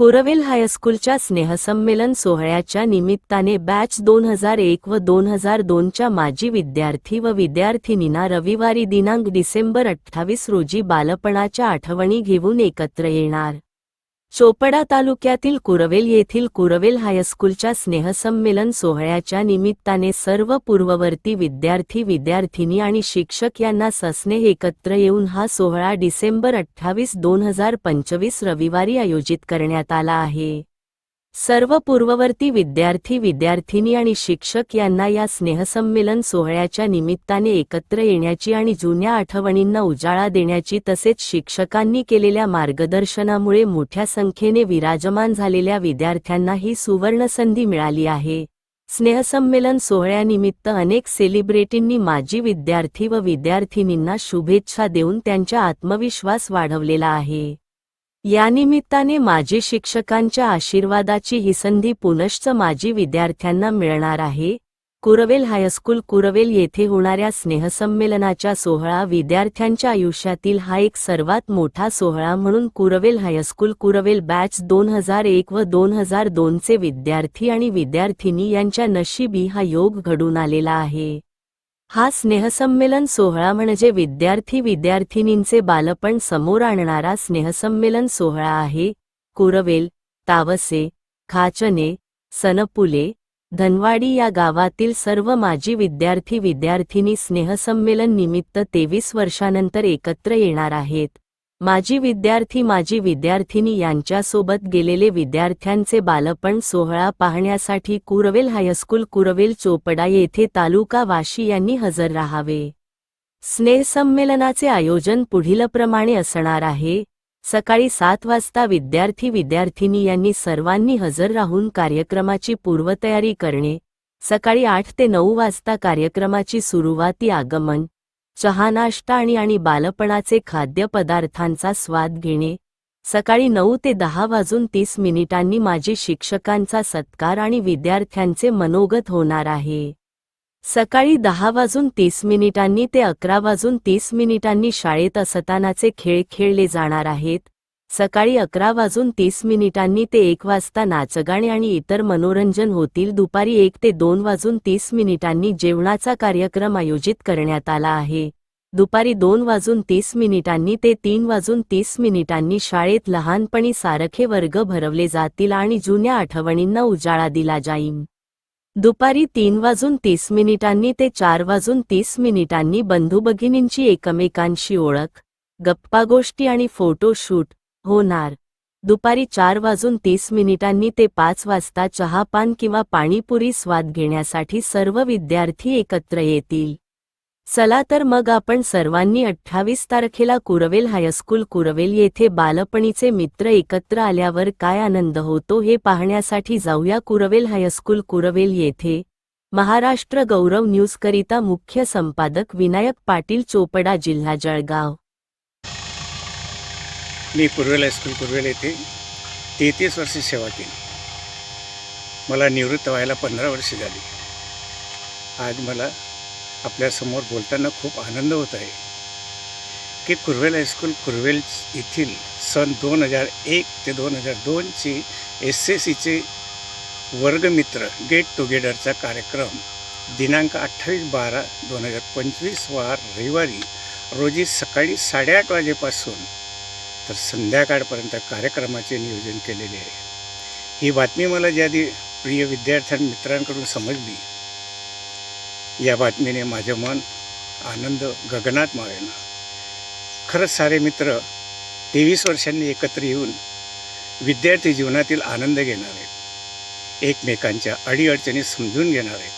कोरवेल हायस्कूलच्या स्नेहसंमेलन सोहळ्याच्या निमित्ताने बॅच दोन हजार एक व दोन हजार दोनच्या माजी विद्यार्थी व विद्यार्थिनींना रविवारी दिनांक डिसेंबर अठ्ठावीस रोजी बालपणाच्या आठवणी घेऊन एकत्र येणार. चोपडा तालुक्यातील कुरवेल येथील कुरवेल हायस्कूलच्या स्नेहसंमेलन सोहळ्याच्या निमित्ताने सर्व पूर्ववर्ती विद्यार्थी विद्यार्थिनी आणि शिक्षक यांना सस्नेह एकत्र येऊन हा सोहळा डिसेंबर अठ्ठावीस दोन हजार पंचवीस रविवारी आयोजित करण्यात आला आहे. सर्व पूर्ववर्ती विद्यार्थी विद्यार्थिनी आणि शिक्षक यांना या स्नेहसंमेलन सोहळ्याच्या निमित्ताने एकत्र येण्याची आणि जुन्या आठवणींना उजाळा देण्याची तसेच शिक्षकांनी केलेल्या मार्गदर्शनामुळे मोठ्या संख्येने विराजमान झालेल्या विद्यार्थ्यांना ही सुवर्णसंधी मिळाली आहे. स्नेहसंमेलन सोहळ्यानिमित्त अनेक सेलिब्रिटींनी माजी विद्यार्थी व विद्यार्थिनींना शुभेच्छा देऊन त्यांचा आत्मविश्वास वाढवलेला आहे. यानिमित्ताने माजी शिक्षकांच्या आशीर्वादाची ही संधी पुनश्च माजी विद्यार्थ्यांना मिळणार आहे. कुरवेल हायस्कूल कुरवेल येथे होणाऱ्या स्नेहसंमेलनाच्या सोहळा विद्यार्थ्यांच्या आयुष्यातील हा एक सर्वात मोठा सोहळा म्हणून कुरवेल हायस्कूल कुरवेल बॅच दोन हजार एक व दोन हजार दोनचे विद्यार्थी आणि विद्यार्थिनी यांच्या नशिबी हा योग घडून आलेला आहे. हा स्नेहसंमेलन सोहळा म्हणजे विद्यार्थी विद्यार्थिनींचे बालपण समोर आणणारा स्नेहसंमेलन सोहळा आहे. कुरवेल तावसे खाचने सनपुले धनवाडी या गावातील सर्व माजी विद्यार्थी विद्यार्थिनी स्नेहसंमेलन निमित्त तेवीस वर्षानंतर एकत्र येणार आहेत. माजी विद्यार्थी माजी विद्यार्थिनी यांच्यासोबत गेलेले विद्यार्थ्यांचे बालपण सोहळा पाहण्यासाठी कुरवेल हायस्कूल कुरवेल चोपडा येथे तालुका वाशी यांनी हजर राहावे. स्नेहसंमेलनाचे आयोजन पुढीलप्रमाणे असणार आहे. सकाळी सात वाजता विद्यार्थी विद्यार्थिनी यांनी सर्वांनी हजर राहून कार्यक्रमाची पूर्वतयारी करणे. सकाळी आठ ते नऊ वाजता कार्यक्रमाची सुरुवाती आगमन. चहा नाश्ता आणि आणि बालपणाचे खाद्यपदार्थांचा स्वाद घेणे. सकाळी नऊ ते दहा वाजून तीस मिनिटांनी माझे शिक्षकांचा सत्कार आणि विद्यार्थ्यांचे मनोगत होणार आहे. सकाळी दहा वाजून तीस मिनिटांनी ते अकरा वाजून तीस मिनिटांनी शाळेत असतानाचे खेळ खेळले जाणार आहेत. सकाळी अकरा वाजून तीस मिनिटांनी ते एक वाजता नाचगाणे आणि इतर मनोरंजन होतील. दुपारी एक ते दोन वाजून तीस मिनिटांनी जेवणाचा कार्यक्रम आयोजित करण्यात आला आहे. दुपारी दोन वाजून तीस मिनिटांनी ते तीन वाजून तीस मिनिटांनी शाळेत लहानपणी सारखे वर्ग भरवले जातील आणि जुन्या आठवणींना उजाळा दिला जाईल. दुपारी तीन वाजून तीस मिनिटांनी ते चार वाजून तीस मिनिटांनी बंधुभगिनींची एकमेकांशी ओळख गप्पागोष्टी आणि फोटोशूट होणार. दुपारी चार वाजून तीस मिनिटांनी ते पाच वाजता चहापान किंवा पाणीपुरी स्वाद घेण्यासाठी सर्व विद्यार्थी एकत्र येतील. चला तर मग आपण सर्वांनी अठ्ठावीस तारखेला कुरवेल हायस्कूल कुरवेल येथे बालपणीचे मित्र एकत्र आल्यावर काय आनंद होतो हे पाहण्यासाठी जाऊया कुरवेल हायस्कूल कुरवेल येथे. महाराष्ट्र गौरव न्यूजकरिता मुख्य संपादक विनायक पाटील चोपडा जिल्हा जळगाव. मी कुर्वेल हायस्कूल कुर्वेल येथे तेहतीस वर्ष सेवा केली. मला निवृत्त व्हायला पंधरा वर्षे झाली. आज मला आपल्यासमोर बोलताना खूप आनंद होत आहे. की कुर्वेल हायस्कूल कुर्वेल येथील सन दोन हजार एक ते दोन हजार दोनची एस एस सीचे वर्गमित्र गेट टुगेदरचा कार्यक्रम दिनांक अठ्ठावीस बारा दोन हजार पंचवीस वार रविवारी रोजी सकाळी साडेआठ वाजेपासून तर संध्याकाळपर्यंत कार्यक्रमाचे नियोजन केलेले आहे. ही बातमी मला ज्या दि प्रिय विद्यार्थ्यां मित्रांकडून समजली. या बातमीने माझं मन आनंद गगनात मावेना खरंच सारे मित्र तेवीस वर्षांनी एकत्र येऊन विद्यार्थी जीवनातील आनंद घेणार आहेत. एकमेकांच्या अडीअडचणी समजून घेणार आहेत.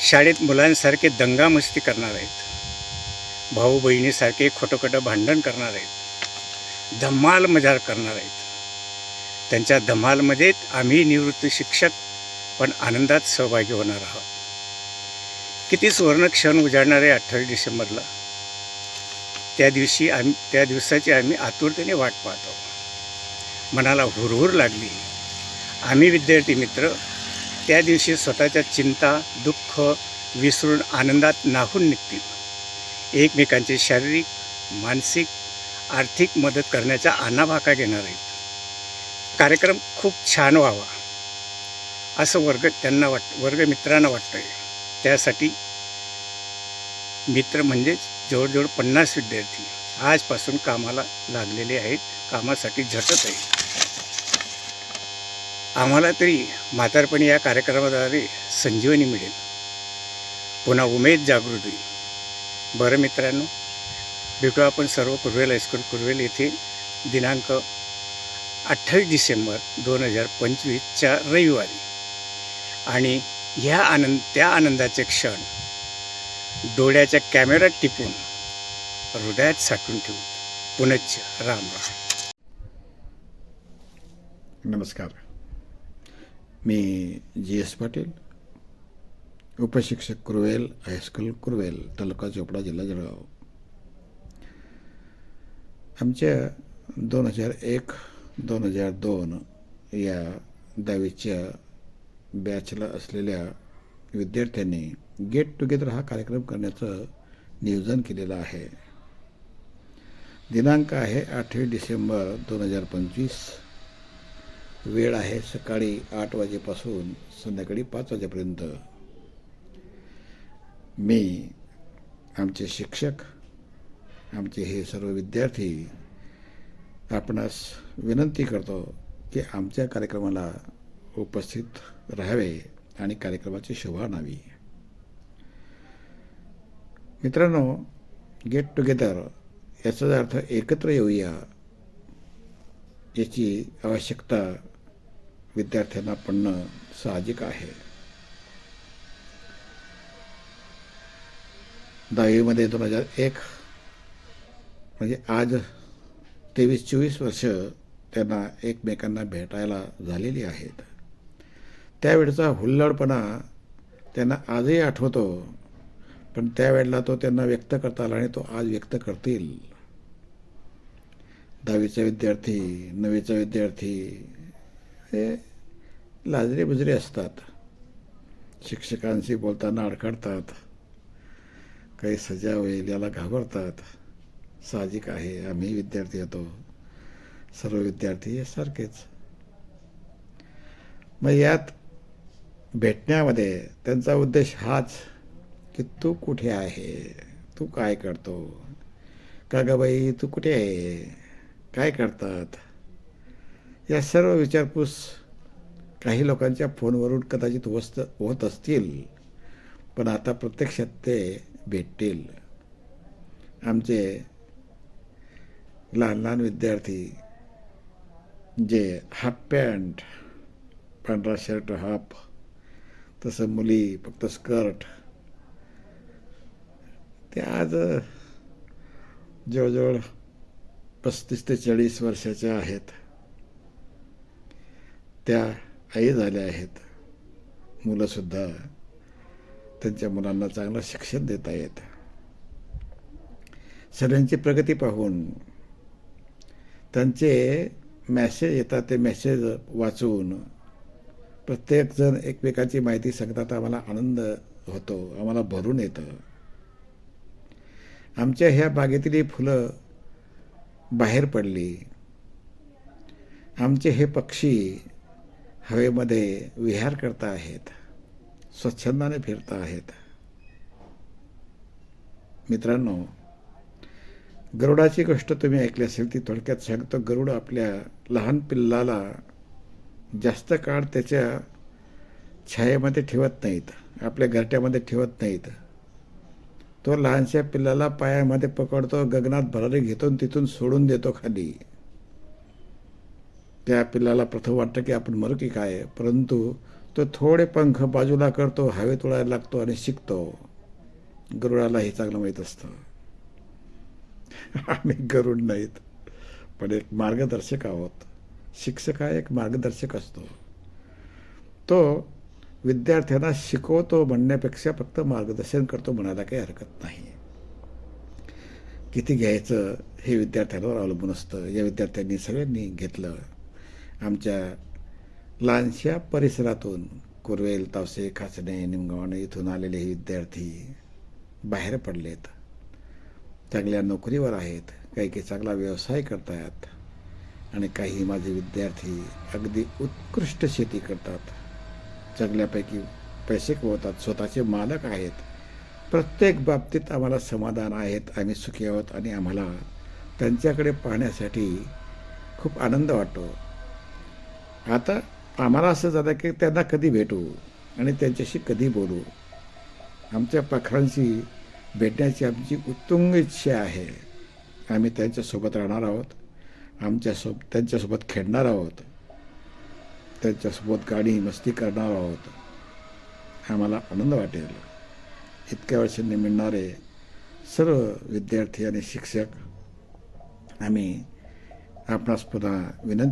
शाळेत मुलांसारखे दंगामस्ती करणार आहेत. भाऊ बहिणीसारखे खोटं भांडण करणार आहेत. धमाल मजार करणार आहेत. त्यांच्या धमालमध्ये आम्ही निवृत्त शिक्षक पण आनंदात सहभागी होणार आहोत. किती सुवर्ण क्षण उजाडणार आहे अठ्ठावीस डिसेंबरला. त्या दिवशी आम्ही त्या दिवसाची आम्ही आतुरतेने वाट पाहतो मनाला हुरहुर लागली. आम्ही विद्यार्थी मित्र त्या दिवशी स्वतःच्या चिंता दुःख विसरून आनंदात नाहून निघतील. एकमेकांचे शारीरिक मानसिक आर्थिक मदत करण्याचा आनाभाका घेणार आहेत. कार्यक्रम खूप छान व्हावा असं वर्ग त्यांना वाट वर्गमित्रांना वाटतं आहे त्यासाठी मित्र म्हणजेच जवळजवळ पन्नास विद्यार्थी आजपासून कामाला लागलेले आहेत कामासाठी झटत आहे आम्हाला तरी म्हातारपणी या कार्यक्रमाद्वारे संजीवनी मिळेल. पुन्हा उमेद जागृत होईल. बरं मित्रांनो भेटू आपण सर्व कुर्वेल हायस्कूल कुर्वेल येथे दिनांक अठ्ठावीस डिसेंबर दोन हजार पंचवीसच्या रविवारी. आणि ह्या आनंद त्या आनंदाचे क्षण डोळ्याच्या कॅमेऱ्यात टिपून हृदयात साठवून ठेवू. पुनच्च राम राम. नमस्कार. मी जी एस पाटील उपशिक्षक कुरवेल हायस्कूल कुरवेल तालुका चोपडा जिल्हा जळगाव. आमच्या दोन हजार एक दोन हजार दोन या दहावीच्या बॅचला असलेल्या विद्यार्थ्यांनी गेट टुगेदर हा कार्यक्रम करण्याचं नियोजन केलेलं आहे. दिनांक आहे आठवी डिसेंबर दोन हजार पंचवीस. वेळ आहे सकाळी आठ वाजेपासून संध्याकाळी पाच वाजेपर्यंत. मी आमचे शिक्षक आमचे हे सर्व विद्यार्थी आपणास विनंती करतो की आमच्या कार्यक्रमाला उपस्थित राहावे आणि कार्यक्रमाची शोभा आणावी मित्रांनो गेट टुगेदर याचा अर्थ एकत्र येऊया याची आवश्यकता विद्यार्थ्यांना पडणं साहजिक आहे. दहावीमध्ये दोन हजार एक म्हणजे आज तेवीस चोवीस वर्ष त्यांना एकमेकांना भेटायला झालेली आहेत. त्यावेळचा हुल्लडपणा त्यांना आजही आठवतो पण त्यावेळेला तो त्यांना व्यक्त करता आला आणि तो आज व्यक्त करतील. दहावीचा विद्यार्थी नववीचा विद्यार्थी हे लाजरे बुजरे असतात. शिक्षकांशी बोलताना अडखडतात. काही सजा होईल याला घाबरतात. साहजिक आहे. आम्ही विद्यार्थी होतो. सर्व विद्यार्थी हे सारखेच मग यात भेटण्यामध्ये त्यांचा उद्देश हाच की तू कुठे आहे? तू काय करतो? का ग बाई तू कुठे आहे? काय करतात? या सर्व विचारपूस काही लोकांच्या फोनवरून कदाचित होत होत असतील. पण आता प्रत्यक्षात ते भेटतील. आमचे लहान लहान विद्यार्थी जे हाफ पॅन्ट पांढरा शर्ट हाफ तसं मुली फक्त स्कर्ट ते आज जवळजवळ पस्तीस ते चाळीस वर्षाच्या आहेत. त्या आई झाल्या आहेत. मुलंसुद्धा त्यांच्या मुलांना चांगलं शिक्षण देत आहेत. सगळ्यांची प्रगती पाहून त्यांचे मॅसेज येतात ते मॅसेज वाचून प्रत्येकजण एकमेकाची माहिती सांगतात आम्हाला आनंद होतो आम्हाला भरून येतं. आमच्या ह्या बागेतील फुलं बाहेर पडली. आमचे हे पक्षी हवेमध्ये विहार करता आहेत स्वच्छंदाने फिरता आहेत. मित्रांनो गरुडाची गोष्ट तुम्ही ऐकली असेल ती थोडक्यात सांगतो. गरुड आपल्या लहान पिल्लाला जास्त काळ त्याच्या छायेमध्ये ठेवत नाहीत. आपल्या घरट्यामध्ये ठेवत नाहीत. तो लहानशा पिल्लाला पायामध्ये पकडतो गगनात भरारी घेतो तिथून सोडून देतो खाली. त्या पिल्लाला प्रथम वाटतं की आपण मरू की काय परंतु तो थोडे पंख बाजूला करतो हवेत उडायला लागतो आणि शिकतो. गरुडाला हे चांगलं माहीत असतं. आम्ही गरुड नाहीत. पण एक मार्गदर्शक आहोत. शिक्षक हा एक मार्गदर्शक असतो. तो विद्यार्थ्यांना शिकवतो म्हणण्यापेक्षा फक्त मार्गदर्शन करतो म्हणायला काही हरकत नाही. किती घ्यायचं हे विद्यार्थ्यांवर अवलंबून असतं. या विद्यार्थ्यांनी सगळ्यांनी घेतलं. आमच्या लहानशा परिसरातून कुरवेल तावसे खाचणे निमगावणे इथून आलेले हे विद्यार्थी बाहेर पडलेत. चांगल्या नोकरीवर आहेत. काही काही चांगला व्यवसाय करतायत आणि काही माझे विद्यार्थी अगदी उत्कृष्ट शेती करतात. चांगल्यापैकी पैसे कमवतात. स्वतःचे मालक आहेत. प्रत्येक बाबतीत आम्हाला समाधान आहेत. आम्ही सुखी आहोत आणि आम्हाला त्यांच्याकडे पाहण्यासाठी खूप आनंद वाटतो. आता आम्हाला असं झालं की त्यांना कधी भेटू आणि त्यांच्याशी कधी बोलू? आमच्या पाखरांशी भेटण्याची आमची उत्तुंग इच्छा आहे. आम्ही त्यांच्यासोबत राहणार आहोत. आमच्यासोबत त्यांच्यासोबत खेळणार आहोत. त्यांच्यासोबत गाणी मस्ती करणार आहोत. आम्हाला आनंद वाटेल. इतक्या वर्षांनी मिळणारे सर्व विद्यार्थी आणि शिक्षक आम्ही आपणास पुन्हा विनंती